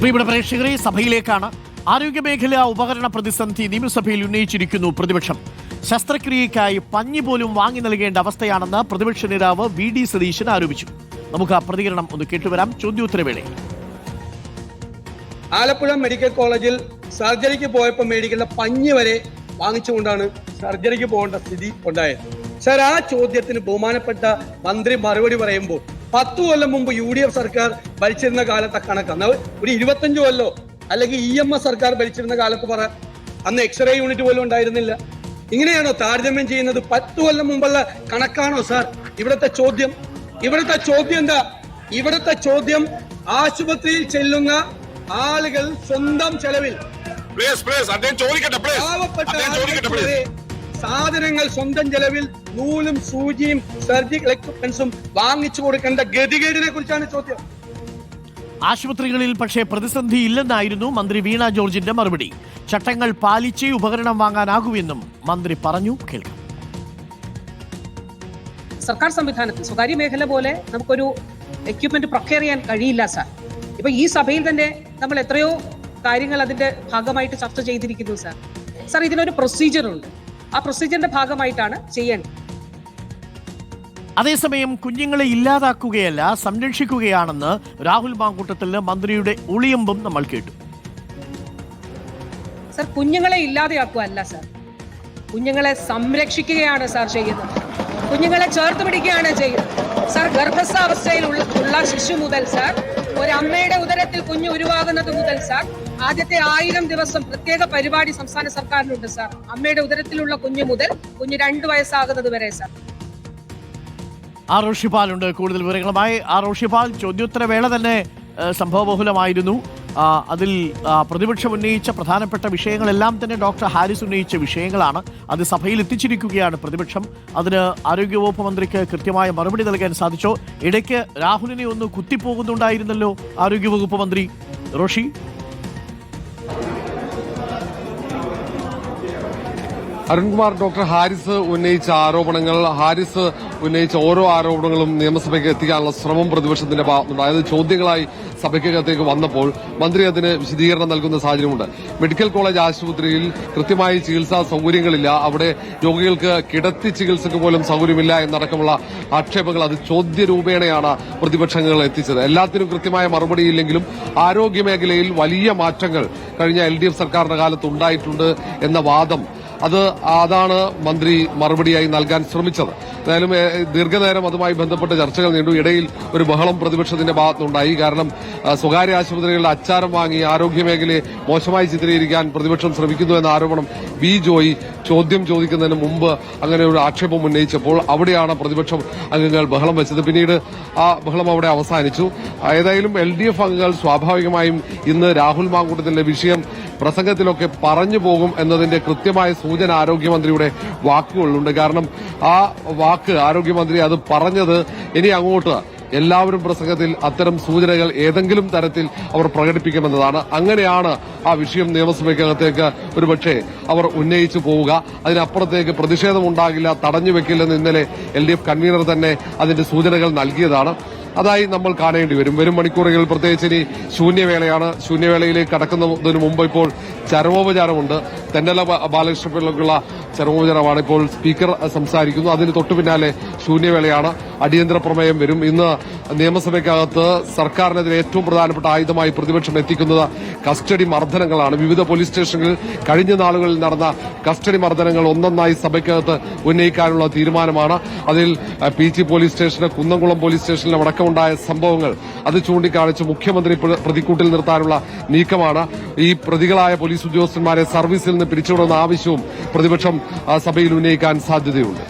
പ്രിയപ്പെട്ട പ്രേക്ഷകരെ സഭയിലേക്കാണ് ആരോഗ്യമേഖല ഉപകരണ പ്രതിസന്ധി നിയമസഭയിൽ ഉന്നയിച്ചിരിക്കുന്നു പ്രതിപക്ഷം. ശസ്ത്രക്രിയയ്ക്കായി പഞ്ഞി പോലും വാങ്ങി നൽകേണ്ട അവസ്ഥയാണെന്ന് പ്രതിപക്ഷ നേതാവ് വി ഡി സതീശൻ ആരോപിച്ചു. നമുക്ക് ആ പ്രതികരണം ഒന്ന് കേട്ടുവരാം. ചോദ്യോത്തരവേളയിൽ. ആലപ്പുഴ മെഡിക്കൽ കോളേജിൽ സർജറിക്ക് പോയപ്പോൾ മേടിക്കുന്ന പഞ്ഞി വരെ വാങ്ങിച്ചുകൊണ്ടാണ് സർജറിക്ക് പോകേണ്ട സ്ഥിതി ഉണ്ടായത്. സർ ആ ചോദ്യത്തിന് ബഹുമാനപ്പെട്ട മന്ത്രി മറുപടി പറയുമ്പോൾ പത്തു കൊല്ലം മുമ്പ് യു ഡി എഫ് സർക്കാർ ഭരിച്ചിരുന്ന കാലത്തെ കണക്ക് അന്ന് ഒരു ഇരുപത്തഞ്ച് കൊല്ലോ അല്ലെങ്കിൽ ഇ എം എസ് സർക്കാർ ഭരിച്ചിരുന്ന കാലത്ത് പറ അന്ന് എക്സ്റേ യൂണിറ്റ് പോലും ഉണ്ടായിരുന്നില്ല. ഇങ്ങനെയാണോ താരതമ്യം ചെയ്യുന്നത്? പത്ത് കൊല്ലം മുമ്പുള്ള കണക്കാണോ സാർ? ഇവിടുത്തെ ചോദ്യം. ഇവിടുത്തെ ചോദ്യം എന്താ? ഇവിടുത്തെ ചോദ്യം ആശുപത്രിയിൽ ചെല്ലുന്ന ആളുകൾ സ്വന്തം ചെലവിൽ. പ്ലീസ് പ്ലീസ് അദ്ദേഹം ചോദിക്കട്ടെ പ്ലീസ് അദ്ദേഹം ചോദിക്കട്ടെ പ്ലീസ് സാധനങ്ങൾ സ്വന്തം ചെലവിൽ നൂലും സൂചിയും സർജിക്കൽ എക്യുപ്മെന്റ്സും വാങ്ങിച്ചു കൊടുക്കേണ്ട ഗതികേടിനെ കുറിച്ചാണ് ചോദ്യം. ആശുപത്രികളിൽ പക്ഷേ പ്രതിസന്ധി ഇല്ലെന്നായിരുന്നു മന്ത്രി വീണ ജോർജിന്റെ മറുപടി. ചട്ടങ്ങൾ പാലിച്ചേ ഉപകരണം വാങ്ങാനാകൂ എന്നും മന്ത്രി പറഞ്ഞു കേൾക്കാം. സർക്കാർ സംവിധാനത്തിൽ സ്വകാര്യ മേഖല പോലെ നമുക്കൊരു എക്യുപ്മെന്റ് പ്രൊക്കയർ ചെയ്യാൻ കഴിയില്ല സാർ ഇപ്പൊ ഈ സഭയിൽ തന്നെ നമ്മൾ എത്രയോ കാര്യങ്ങൾ അതിന്റെ ഭാഗമായിട്ട് ചർച്ച ചെയ്തിരിക്കുന്നു സാർ സാർ ഇതിനൊരു പ്രൊസീജിയർ ഉണ്ട്. ആ പ്രൊസീജിയറിന്റെ ഭാഗമായിട്ടാണ് ചെയ്യേണ്ടത്. അതേസമയം കുഞ്ഞുങ്ങളെ ഇല്ലാതാക്കുകയല്ല സംരക്ഷിക്കുകയാണെന്ന് രാഹുൽ മാങ്കൂട്ടത്തിൽ മന്ത്രിയുടെ ഒളിയമ്പും നമ്മൾ കേട്ടു. സർ കുഞ്ഞുങ്ങളെ ഇല്ലാതെയാക്കുക സർ. സാർ കുഞ്ഞുങ്ങളെ സംരക്ഷിക്കുകയാണ് സർ ചെയ്യുന്നത്. കുഞ്ഞുങ്ങളെ ചേർത്ത് പിടിക്കുകയാണ് ചെയ്യുന്നത്. സാർ ഗർഭസ്ഥാവസ്ഥയിൽ ഉള്ള ശിശു മുതൽ സർ ഒരു അമ്മയുടെ ഉദരത്തിൽ കുഞ്ഞ് ഉരുവാകുന്നത് മുതൽ സാർ ആദ്യത്തെ ആയിരം ദിവസം പ്രത്യേക പരിപാടി സംസ്ഥാന സർക്കാരിനുണ്ട് സാർ. അമ്മയുടെ ഉദരത്തിലുള്ള കുഞ്ഞു മുതൽ കുഞ്ഞ് രണ്ടു വയസ്സാകുന്നത് വരെ സാർ. ആർ ഉണ്ട് കൂടുതൽ വിവരങ്ങളുമായി ആർ റോഷിപാൽ ചോദ്യോത്തരവേള തന്നെ സംഭവബഹുലമായിരുന്നു. അതിൽ പ്രതിപക്ഷം ഉന്നയിച്ച പ്രധാനപ്പെട്ട വിഷയങ്ങളെല്ലാം തന്നെ ഡോക്ടർ ഹാരിസ് ഉന്നയിച്ച വിഷയങ്ങളാണ്. അത് സഭയിൽ എത്തിച്ചിരിക്കുകയാണ് പ്രതിപക്ഷം. അതിന് ആരോഗ്യവകുപ്പ് മന്ത്രിക്ക് കൃത്യമായ മറുപടി നൽകാൻ സാധിച്ചോ? ഇടയ്ക്ക് രാഹുലിനെ ഒന്ന് കുത്തിപ്പോകുന്നുണ്ടായിരുന്നല്ലോ ആരോഗ്യവകുപ്പ് മന്ത്രി. റോഷി? അരുൺകുമാർ ഡോക്ടർ ഹാരിസ് ഉന്നയിച്ച ആരോപണങ്ങൾ ഹാരിസ് ഉന്നയിച്ച ഓരോ ആരോപണങ്ങളും നിയമസഭയ്ക്ക് എത്തിക്കാനുള്ള ശ്രമം പ്രതിപക്ഷത്തിന്റെ ഭാഗത്തുണ്ട്. അതായത് ചോദ്യങ്ങളായി സഭയ്ക്കകത്തേക്ക് വന്നപ്പോൾ മന്ത്രി അതിന് വിശദീകരണം നൽകുന്ന സാഹചര്യമുണ്ട്. മെഡിക്കൽ കോളേജ് ആശുപത്രിയിൽ കൃത്യമായി ചികിത്സാ സൌകര്യങ്ങളില്ല. അവിടെ രോഗികൾക്ക് കിടത്തി ചികിത്സക്ക് പോലും സൌകര്യമില്ല എന്നടക്കമുള്ള ആക്ഷേപങ്ങൾ അത് ചോദ്യരൂപേണയാണ് പ്രതിപക്ഷങ്ങൾ എത്തിച്ചത്. എല്ലാത്തിനും കൃത്യമായ മറുപടിയില്ലെങ്കിലും ആരോഗ്യ മേഖലയിൽ വലിയ മാറ്റങ്ങൾ കഴിഞ്ഞ എൽ ഡി എഫ് സർക്കാരിന്റെ കാലത്ത് ഉണ്ടായിട്ടുണ്ട് എന്ന വാദം അത് അതാണ് മന്ത്രി മറുപടിയായി നൽകാൻ ശ്രമിച്ചത്. എന്തായാലും ദീർഘനേരം അതുമായി ബന്ധപ്പെട്ട് ചർച്ചകൾ നീണ്ടു. ഇടയിൽ ഒരു ബഹളം പ്രതിപക്ഷത്തിന്റെ ഭാഗത്തുണ്ടായി. കാരണം സ്വകാര്യ ആശുപത്രികളുടെ അച്ചാരം വാങ്ങി ആരോഗ്യ മേഖലയെ മോശമായി ചിത്രീകരിക്കാൻ പ്രതിപക്ഷം ശ്രമിക്കുന്നു എന്ന ആരോപണം ബി ജോയി ചോദ്യം ചോദിക്കുന്നതിന് മുമ്പ് അങ്ങനെ ഒരു ആക്ഷേപം ഉന്നയിച്ചപ്പോൾ അവിടെയാണ് പ്രതിപക്ഷം അംഗങ്ങൾ ബഹളം വെച്ചത്. പിന്നീട് ആ ബഹളം അവിടെ അവസാനിച്ചു. ഏതായാലും എൽ ഡി എഫ് അംഗങ്ങൾ സ്വാഭാവികമായും ഇന്ന് രാഹുൽ മാങ്കൂട്ടത്തിന്റെ വിഷയം പ്രസംഗത്തിലൊക്കെ പറഞ്ഞു പോകും എന്നതിന്റെ കൃത്യമായ സൂചന ആരോഗ്യമന്ത്രിയുടെ വാക്കുകളുണ്ട് കാരണം ആ വാക്ക് ആരോഗ്യമന്ത്രി അത് പറഞ്ഞത് ഇനി അങ്ങോട്ട് എല്ലാവരും പ്രസംഗത്തിൽ അത്തരം സൂചനകൾ ഏതെങ്കിലും തരത്തിൽ അവർ പ്രകടിപ്പിക്കുമെന്നതാണ്. അങ്ങനെയാണ് ആ വിഷയം നിയമസഭയ്ക്കകത്തേക്ക് ഒരുപക്ഷെ അവർ ഉന്നയിച്ചു പോവുക. അതിനപ്പുറത്തേക്ക് പ്രതിഷേധമുണ്ടാകില്ല തടഞ്ഞുവെക്കില്ലെന്ന് ഇന്നലെ എൽ കൺവീനർ തന്നെ അതിന്റെ സൂചനകൾ നൽകിയതാണ്. അതായി നമ്മൾ കാണേണ്ടി വരും. വരും മണിക്കൂറുകൾ പ്രത്യേകിച്ച് ഇനി ശൂന്യവേളയാണ്. ശൂന്യവേളയിലേക്ക് കടക്കുന്നതിന് മുമ്പ് ഇപ്പോൾ ചരമോപചാരമുണ്ട്. തെന്നല ബാലകൃഷ്ണപിള്ളക്കുള്ള ചരമോപചാരമാണ് ഇപ്പോൾ സ്പീക്കർ സംസാരിക്കുന്നു. അതിന് തൊട്ടു പിന്നാലെ ശൂന്യവേളയാണ്. അടിയന്തര പ്രമേയം വരും. ഇന്ന് നിയമസഭയ്ക്കകത്ത് സർക്കാരിനെതിരെ ഏറ്റവും പ്രധാനപ്പെട്ട ആയുധമായി പ്രതിപക്ഷം എത്തിക്കുന്നത് കസ്റ്റഡി മർദ്ദനങ്ങളാണ്. വിവിധ പോലീസ് സ്റ്റേഷനുകളിൽ കഴിഞ്ഞ നാളുകളിൽ നടന്ന കസ്റ്റഡി മർദ്ദനങ്ങൾ ഒന്നൊന്നായി സഭയ്ക്കകത്ത് ഉന്നയിക്കാനുള്ള തീരുമാനമാണ്. അതിൽ പി ജി പോലീസ് സ്റ്റേഷന് കുന്നംകുളം പോലീസ് സ്റ്റേഷനിൽ അടക്കമുണ്ടായ സംഭവങ്ങൾ അത് ചൂണ്ടിക്കാണിച്ച് മുഖ്യമന്ത്രി പ്ര- പ്രതിക്കൂട്ടിൽ നിർത്താനുള്ള നീക്കമാണ്. ഈ പ്രതികളായ പോലീസ് ഉദ്യോഗസ്ഥന്മാരെ സർവീസിൽ നിന്ന് പിരിച്ചുവിടുന്ന ആവശ്യവും പ്രതിപക്ഷം സഭയിൽ ഉന്നയിക്കാൻ സാധ്യതയുണ്ട്.